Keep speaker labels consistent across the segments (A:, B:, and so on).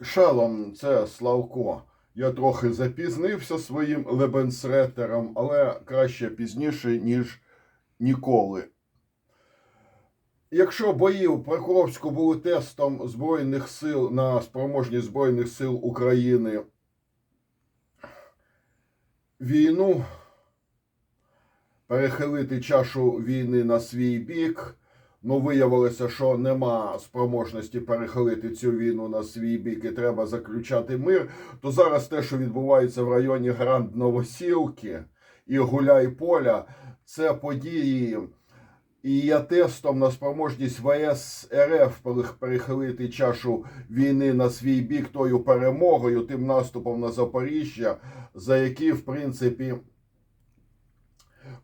A: Шалом, це Славко. Я трохи запізнився своїм лебенсретером, але краще пізніше, ніж ніколи. Якщо бої в Прокоровську були тестом Збройних сил на спроможність Збройних сил України війну, перехилити чашу війни на свій бік, ну виявилося, що нема спроможності перехилити цю війну на свій бік і треба заключати мир, то зараз те, що відбувається в районі Гранд Новосілки і Гуляй Поля, це події. І є тестом на спроможність ВС РФ перехилити чашу війни на свій бік тою перемогою, тим наступом на Запоріжжя, за які, в принципі,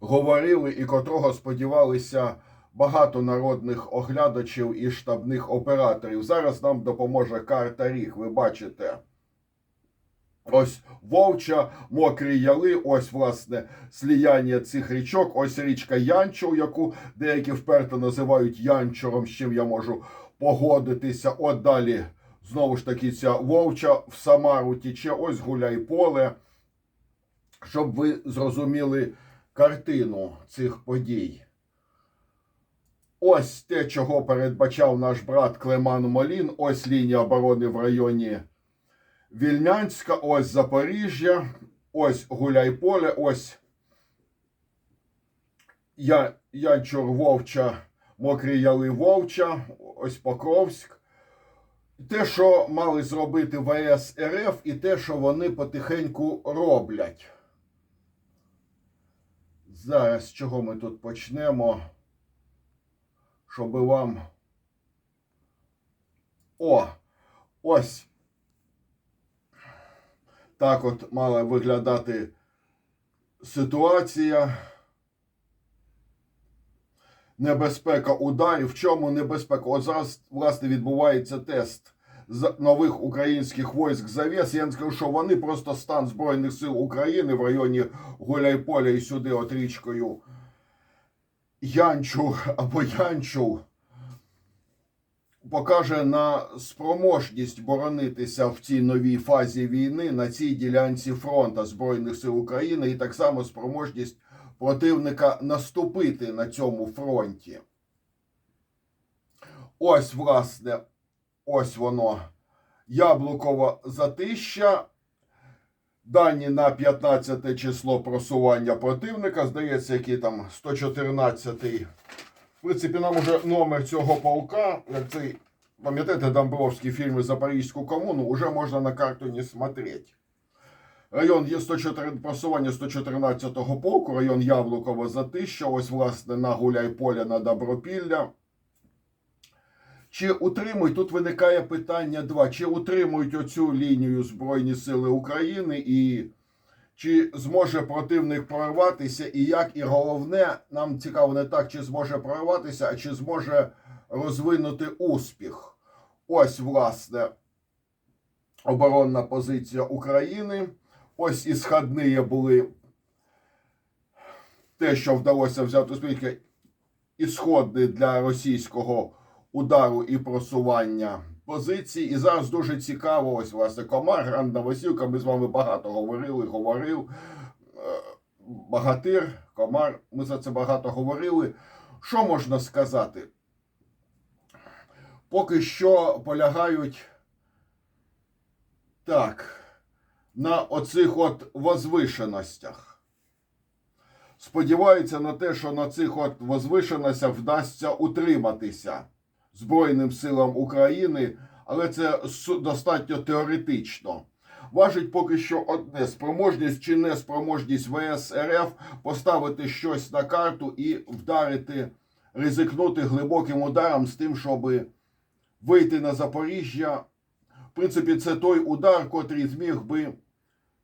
A: говорили і котрого сподівалися багато народних оглядачів і штабних операторів. Зараз нам допоможе карта Ріг. Ви бачите. Ось Вовча, Мокрі Яли, ось власне сліяння цих річок, ось річка Янчур, яку деякі вперто називають Янчуром, з чим я можу погодитися. От далі знову ж таки ця Вовча в Самару тіче, ось гуляй поле, щоб ви зрозуміли картину цих подій. Ось те, чого передбачав наш брат Клеман Молін, ось лінія оборони в районі. Вільнянська, ось Запоріжжя, ось Гуляйполе, ось Я, Янчур Вовча, Мокрі Яли Вовча, ось Покровськ. Те, що мали зробити ВС РФ, і те, що вони потихеньку роблять. Зараз чого ми тут почнемо? Щоб вам. О! Ось так от мала виглядати ситуація. Небезпека ударів. В чому небезпека? От зараз, власне, відбувається тест нових українських войск завес. Я не скажу, що вони просто стан Збройних сил України в районі Гуляйполя і сюди, от річкою Янчу або Янчу покаже на спроможність боронитися в цій новій фазі війни на цій ділянці фронта Збройних сил України, і так само спроможність противника наступити на цьому фронті. Ось, власне, ось воно. Яблукова затища. Дані на 15 число просування противника. Здається, який там 114 в принципі, нам уже номер цього полка, як цей, пам'ятаєте, Домбровський фільми Запорізьку комуну, уже можна на карту не смотреть. Район є 104, просування 114-го полку, район Яблукова Затища, ось, власне, на Гуляйполя на Добропілля. Чи утримують, тут виникає питання два, чи утримують оцю лінію Збройні Сили України і чи зможе противник прорватися, і як, і головне, нам цікаво не так, чи зможе прорватися, а чи зможе розвинути успіх. Ось, власне, оборонна позиція України. Ось і були те, що вдалося взяти успіх, ісходні для російського удару і просування позицій. І зараз дуже цікаво, ось власне комар, Гранд Новосілка. Ми з вами багато говорили, говорив. Е, Багатир, комар, ми за це багато говорили. Що можна сказати? Поки що полягають так, на оцих от возвишеностях. Сподіваються на те, що на цих от возвишеностях вдасться утриматися. Збройним силам України, але це достатньо теоретично. Важить поки що одне спроможність чи неспроможність ВС РФ поставити щось на карту і вдарити, ризикнути глибоким ударом з тим, щоб вийти на Запоріжжя. В принципі, це той удар, котрий зміг би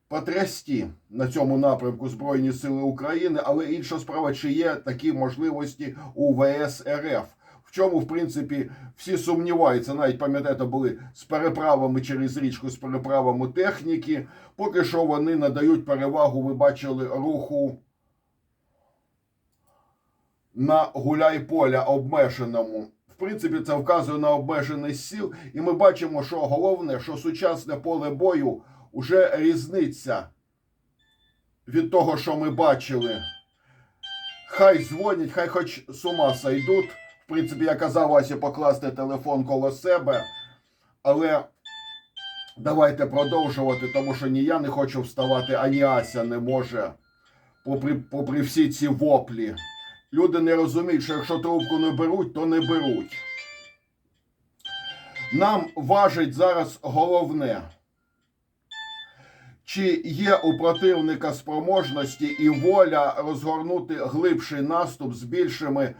A: потрясти на цьому напрямку Збройні Сили України, але інша справа, чи є такі можливості у ВС РФ в чому, в принципі, всі сумніваються. Навіть пам'ятаєте, були з переправами через річку, з переправами техніки. Поки що вони надають перевагу, ви бачили, руху на гуляй поля обмеженому. В принципі, це вказує на обмеженість сил, і ми бачимо, що головне, що сучасне поле бою вже різниця від того, що ми бачили. Хай дзвонять, хай хоч з ума сойдуть. Принципі, я казав Васі покласти телефон коло себе, але давайте продовжувати, тому що ні я не хочу вставати, ані Ася не може, попри, попри всі ці воплі. Люди не розуміють, що якщо трубку не беруть, то не беруть. Нам важить зараз головне. Чи є у противника спроможності і воля розгорнути глибший наступ з більшими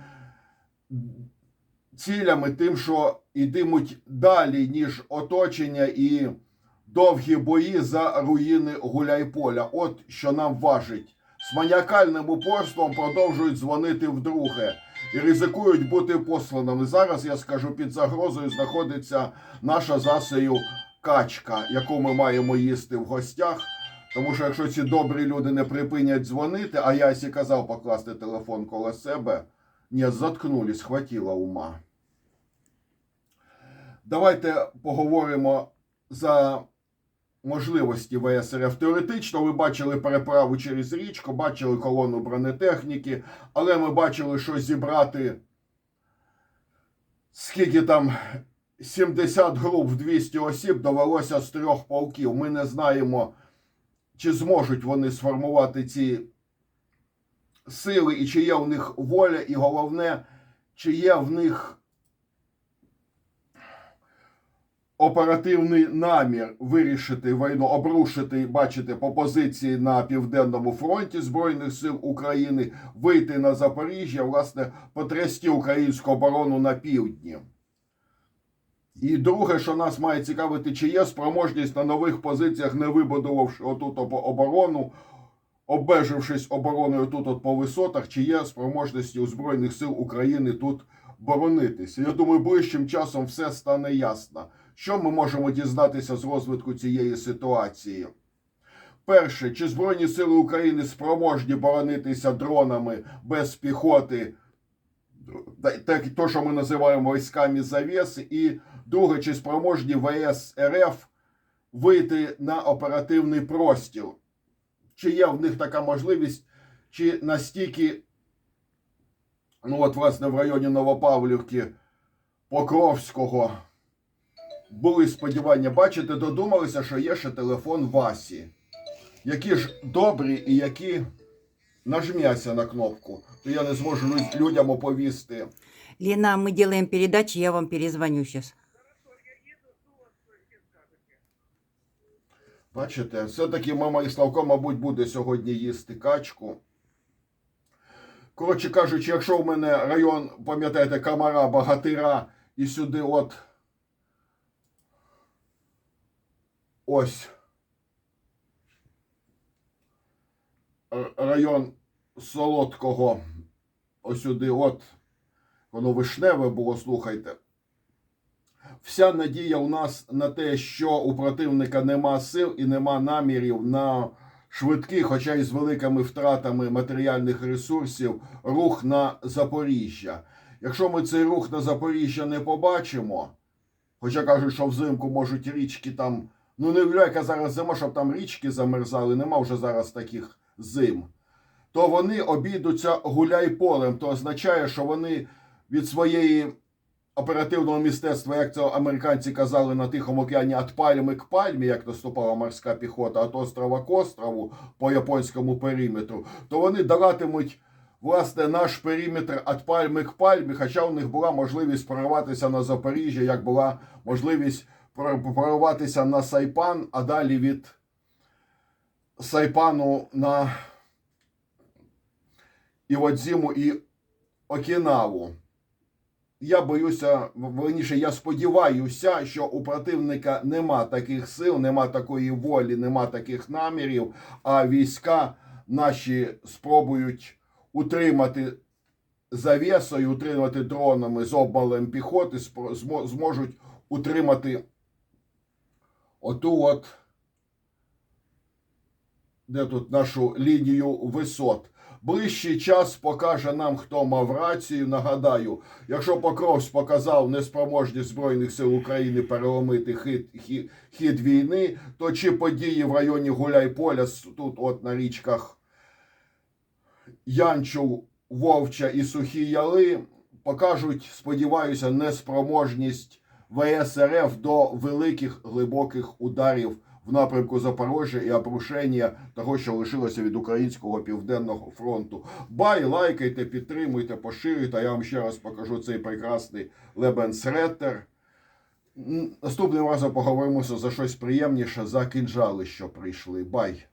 A: цілями, тим, що йтимуть далі, ніж оточення і довгі бої за руїни Гуляйполя? От що нам важить. З маніакальним упорством продовжують дзвонити вдруге і ризикують бути посланими. Зараз я скажу, під загрозою знаходиться наша засею качка, яку ми маємо їсти в гостях. Тому що якщо ці добрі люди не припинять дзвонити, а я сі казав покласти телефон коло себе, ні, заткнулись, хватило ума. Давайте поговоримо за можливості ВСРФ. Теоретично ви бачили переправу через річку, бачили колону бронетехніки, але ми бачили, що зібрати скільки там 70 груп в 200 осіб довелося з трьох полків. Ми не знаємо, чи зможуть вони сформувати ці сили, і чи є в них воля, і головне, чи є в них оперативний намір вирішити війну, обрушити, бачите, по позиції на південному фронті Збройних сил України, вийти на Запоріжжя, власне, потрясти українську оборону на півдні. І друге, що нас має цікавити, чи є спроможність на нових позиціях, не вибудувавши отут оборону, обмежившись обороною тут от по висотах, чи є спроможності у Збройних сил України тут боронитися. Я думаю, ближчим часом все стане ясно. Що ми можемо дізнатися з розвитку цієї ситуації? Перше, чи Збройні сили України спроможні боронитися дронами без піхоти, то, що ми називаємо військами завіси, і друге, чи спроможні ВС РФ вийти на оперативний простір? Чи є в них така можливість, чи настільки, ну от, власне, в районі Новопавлівки, Покровського були сподівання, бачите, додумалися, що є ще телефон Васі. Які ж добрі і які нажмяться на кнопку, то я не зможу людям оповісти.
B: Лена, мы делаем передачи, я вам перезвоню сейчас.
A: Бачите, все-таки мама і Славко, мабуть, буде сьогодні їсти качку. Коротше кажучи, якщо в мене район, пам'ятаєте, Камара, Багатира і сюди от ось район Солодкого, ось сюди от, воно вишневе було, слухайте. Вся надія у нас на те, що у противника нема сил і нема намірів на швидкий, хоча й з великими втратами матеріальних ресурсів, рух на Запоріжжя. Якщо ми цей рух на Запоріжжя не побачимо, хоча кажуть, що взимку можуть річки там, ну не уявляю, яка зараз зима, щоб там річки замерзали, нема вже зараз таких зим, то вони обійдуться гуляй-полем. То означає, що вони від своєї оперативного мистецтва, як це американці казали на Тихому океані, від пальми к пальмі, як наступала морська піхота, від острова к острову по японському периметру, то вони даватимуть власне наш периметр від пальми к пальмі, хоча у них була можливість прорватися на Запоріжжя, як була можливість прор- прорватися на Сайпан, а далі від Сайпану на Іводзіму і Окінаву я боюся, верніше, я сподіваюся, що у противника нема таких сил, нема такої волі, нема таких намірів, а війська наші спробують утримати завісою, утримати дронами з обмалем піхоти, зможуть утримати оту от, де тут нашу лінію висот. Ближчий час покаже нам, хто мав рацію. Нагадаю, якщо Покровськ показав неспроможність Збройних сил України переломити хід, хід, хід війни, то чи події в районі Гуляйполя тут, от на річках Янчу, Вовча і Сухі Яли покажуть, сподіваюся, неспроможність ВС РФ до великих глибоких ударів в напрямку Запорожжя і обрушення того, що лишилося від українського південного фронту. Бай, лайкайте, підтримуйте, поширюйте. Я вам ще раз покажу цей прекрасний Лебенсреттер. Наступним разом поговоримося за щось приємніше, за кінжали, що прийшли. Бай!